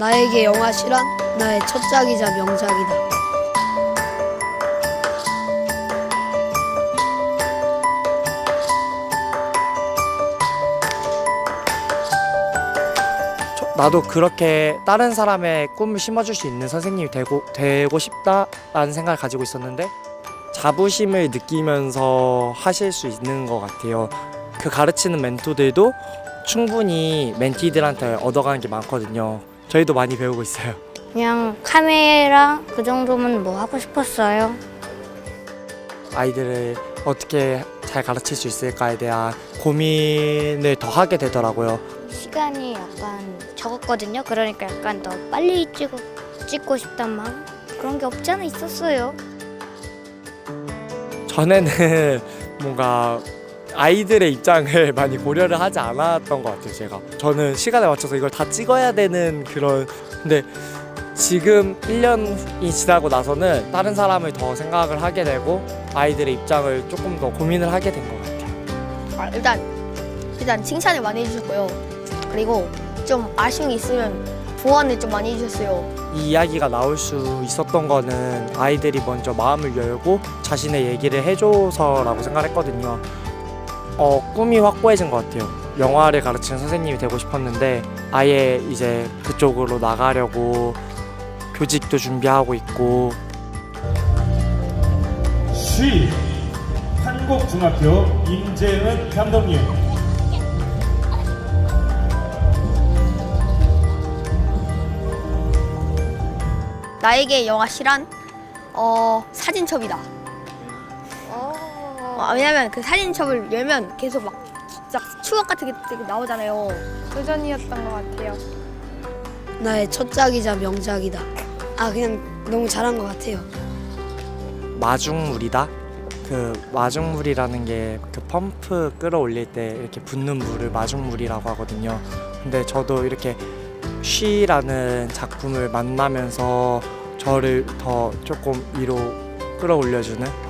나에게 영화 실한 나의 첫작이자 명작이다. 저- 나도 그렇게 다른 사람의 꿈을 심어줄 수 있는 선생님이 되고 되고 싶다라는 생각을 가지고 있었는데 자부심을 느끼면서 하실 수 있는 것 같아요. 그 가르치는 멘토들도 충분히 멘티들한테 얻어가는 게 많거든요. 저희도 많이 배우고 있어요. 그냥 카메라 그 정도면 뭐 하고 싶었어요. 아이들을 어떻게 잘 가르칠 수 있을까에 대한 고민을 더 하게 되더라고요. 시간이 약간 적었거든요. 그러니까 약간 더 빨리 찍고 찍고 싶단 마음 그런 게 없지 않아 있었어요. 전에는 뭔가 아이들의 입장을 많이 고려를 하지 않았던 것 같아요 제가 저는 시간에 맞춰서 이걸 다 찍어야 되는 그런 근데 지금 1년이 지나고 나서는 다른 사람을 더 생각을 하게 되고 아이들의 입장을 조금 더 고민을 하게 된 것 같아요 아, 일단 일단 칭찬을 많이 해주셨고요. 그리고 좀 아쉬운 게 있으면 보완을 좀 많이 해주셨어요. 이 이야기가 나올 수 있었던 거는 아이들이 먼저 마음을 열고 자신의 얘기를 해줘서라고 생각했거든요. 어, 꿈이 확고해진 것 같아요. 영화를 가르치는 선생님이 되고 싶었는데 아예 이제 그쪽으로 나가려고 교직도 준비하고 있고 쉬 한국중학교 임재은 감독님 나에게 영화 실한 어 사진첩이다. 어, 왜냐면 그 사진첩을 열면 계속 막 진짜 추억 같은 게 되게 나오잖아요. 도전이었던 것 같아요. 나의 첫작이자 명작이다. 아 그냥 너무 잘한 것 같아요. 마중물이다. 그 마중물이라는 게 그 펌프 끌어올릴 때 이렇게 붓는 물을 마중물이라고 하거든요. 근데 저도 이렇게 쉬라는 작품을 만나면서 저를 더 조금 위로 끌어올려주는